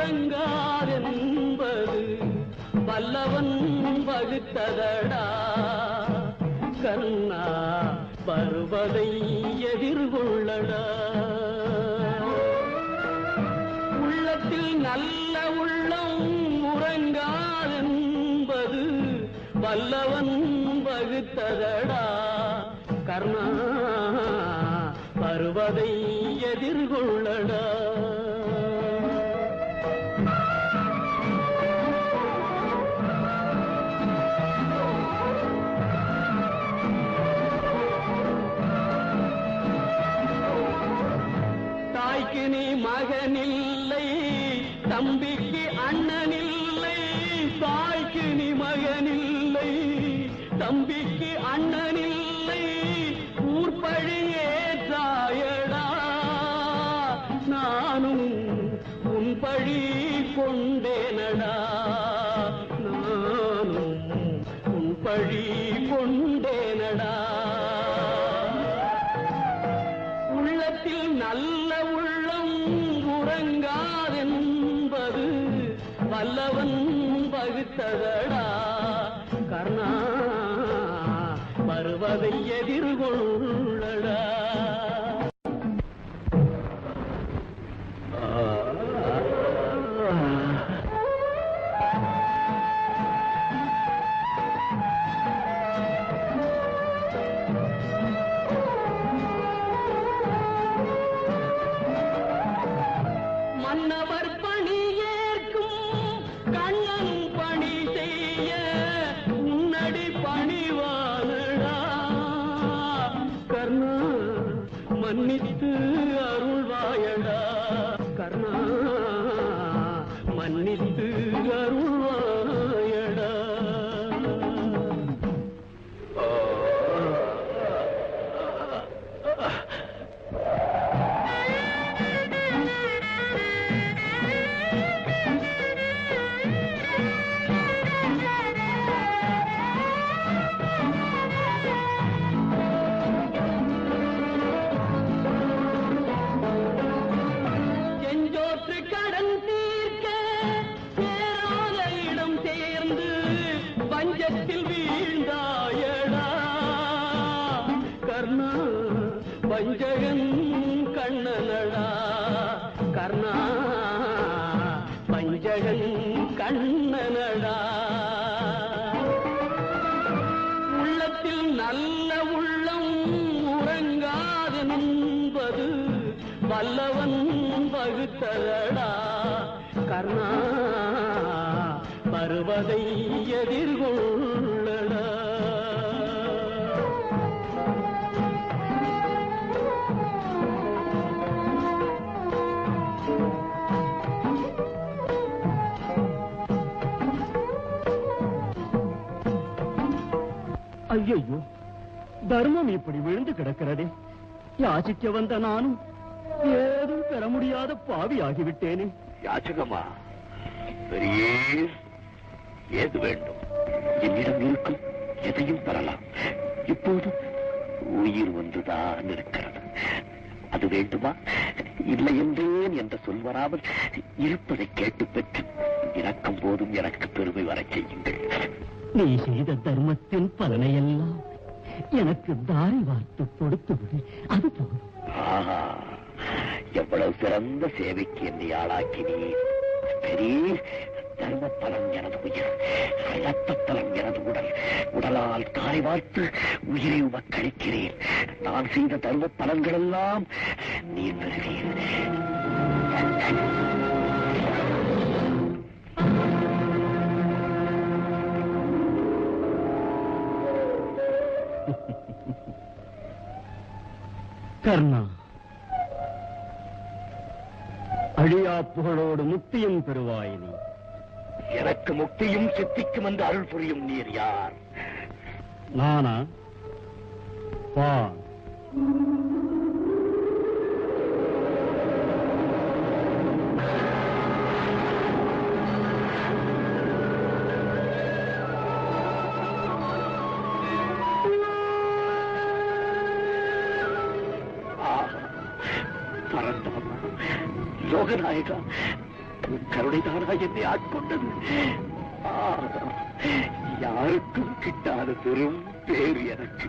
முழங்காரென்பது பல்லவன் வகுத்ததடா. கண்ணா பருவதை எதிர்கொள்ளடா. உள்ளத்தில் நல்ல உள்ளம் முறங்காதென்பது வல்லவன் வகுத்ததடா. கர்ணா பருவதை எதிர்கொள்ளடா. தாய்க்கு நீ மகனில்லை தம்பிக்கு அண்ணனில்லை தாய்க்கு நீ மகனில்லை தம்பிக்கு அண்ணனில்லை ஊர்பழி ஏற்றாயடா. நானும் உன் பழி கொண்டேனடா. நானும் உன் பழி வகுத்ததடா கர்ணா வருவதை எதிர் கரத்தில் வீழ்ந்தாயடா. கர்ணா பஞ்சகன் கண்ணனடா. கர்ணா பஞ்சகன் கண்ணனடா. உள்ளத்தில் நல்ல உள்ளம் உறங்காது நின்பது வல்லவன் வகுத்ததடா கர்ணா பருவதை எதிர்கொள்ளடா ஐயோ தர்மம் இப்படி விழுந்து கிடக்கிறதே. யாசிக்க வந்த நானும் ஏதும் பெற முடியாத பாவி ஆகிவிட்டேனே யாச்சகமா பெரியே ஏது வேண்டும்? என்னிடம் இருக்கும் எதையும் பெறலாம். இப்போது உயிர் ஒன்றுதான் இருக்கிறது. அது வேண்டுமா? இல்லை என்றேன் என்ற சொல் வராமல் இருப்பதை கேட்டு பெற்று இறக்கும் போதும் எனக்கு பெருமை வரச் செய்யுங்கள். நீ செய்த தர்மத்தின் பலனையெல்லாம் எனக்கு தாரி வார்த்து கொடுத்து விடு. அது போதும். எவ்வளவு சிறந்த சேவைக்கு என்னை ஆளாக்கினீர். பெரிய தர்ம பலம் எனது உயிர் இரத்த பலம் எனது உடல். உடலால் காலை வார்த்து உயிரை உமக்களிக்கிறேன் நான் செய்த தர்ம பலன்களெல்லாம் நீர் பெறுவீர் கர்ணா. அழியா புகழோடு முக்தியும் பெறுவாய் நீ. எனக்கு முக்தியும் சித்திக்கும் என்று அருள் புரியும் நீர் யார்? நானா? வா யோகநாயகா கருணைதானா என்னை ஆட்கொண்டது? யாருக்கும் கிட்டாத பெரும் பேர் எனக்கு.